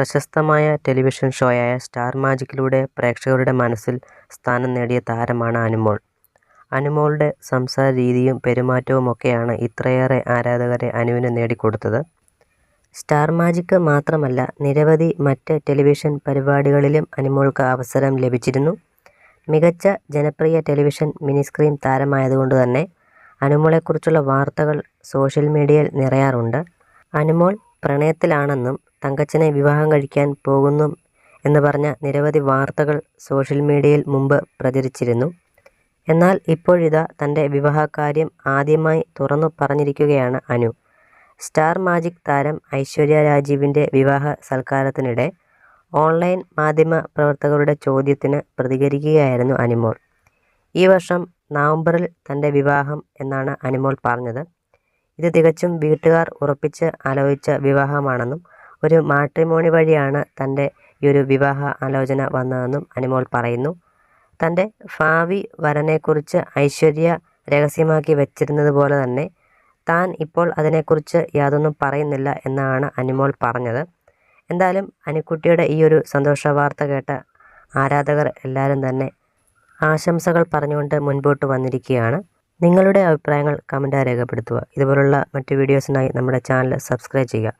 പ്രശസ്തമായ television ഷോയായ star മാജിക്കിലൂടെ പ്രേക്ഷകരുടെ മനസ്സിൽ സ്ഥാനം നേടിയ താരമാണ് അനുമോൾ. അനുമോളുടെ സംസാര രീതിയും പെരുമാറ്റവുമൊക്കെയാണ് ഇത്രയേറെ ആരാധകരെ അനുവിന് നേടിക്കൊടുത്തത്. സ്റ്റാർ മാജിക്ക് മാത്രമല്ല നിരവധി മറ്റ് ടെലിവിഷൻ പരിപാടികളിലും അനുമോൾക്ക് അവസരം ലഭിച്ചിരുന്നു. മികച്ച ജനപ്രിയ ടെലിവിഷൻ മിനിസ്ക്രീൻ താരമായതുകൊണ്ട് തന്നെ അനുമോളെക്കുറിച്ചുള്ള വാർത്തകൾ സോഷ്യൽ മീഡിയയിൽ നിറയാറുണ്ട്. അനുമോൾ പ്രണയത്തിലാണെന്നും തങ്കച്ചനെ വിവാഹം കഴിക്കാൻ പോകുന്നു എന്ന് പറഞ്ഞ നിരവധി വാർത്തകൾ സോഷ്യൽ മീഡിയയിൽ മുമ്പ് പ്രചരിച്ചിരുന്നു. എന്നാൽ ഇപ്പോഴിതാ തന്റെ വിവാഹകാര്യം ആദ്യമായി തുറന്നു പറഞ്ഞിരിക്കുകയാണ് അനു. സ്റ്റാർ മാജിക് താരം ഐശ്വര്യ രാജീവിന്റെ വിവാഹ സൽക്കാരത്തിനിടെ ഓൺലൈൻ മാധ്യമ പ്രവർത്തകരുടെ ചോദ്യത്തിന് പ്രതികരിക്കുകയായിരുന്നു അനിമോൾ ഈ വർഷം നവംബറിൽ തന്റെ വിവാഹം എന്നാണ് അനിമോൾ പറഞ്ഞത്. ഇത് തികച്ചും വീട്ടുകാർ ഉറപ്പിച്ച് ആലോചിച്ച വിവാഹമാണെന്നും ഒരു മാട്രിമോണി വഴിയാണ് തന്റെ ഈ ഒരു വിവാഹ ആലോചന വന്നതെന്നും അനിമോൾ പറയുന്നു. തന്റെ ഭാവി വരനെക്കുറിച്ച് ഐശ്വര്യ രഹസ്യമാക്കി വെച്ചിരുന്നത് പോലെ തന്നെ താൻ ഇപ്പോൾ അതിനെക്കുറിച്ച് യാതൊന്നും പറയുന്നില്ല എന്നാണ് അനുമോൾ പറഞ്ഞത്. എന്തായാലും അനുക്കുട്ടിയുടെ സന്തോഷ വാർത്ത കേട്ട ആരാധകർ എല്ലാവരും തന്നെ ആശംസകൾ പറഞ്ഞുകൊണ്ട് മുൻപോട്ട് വന്നിരിക്കുകയാണ്. നിങ്ങളുടെ അഭിപ്രായങ്ങൾ കമന്റായി രേഖപ്പെടുത്തുക. ഇതുപോലുള്ള മറ്റ് വീഡിയോസിനായി നമ്മുടെ ചാനൽ സബ്സ്ക്രൈബ് ചെയ്യുക.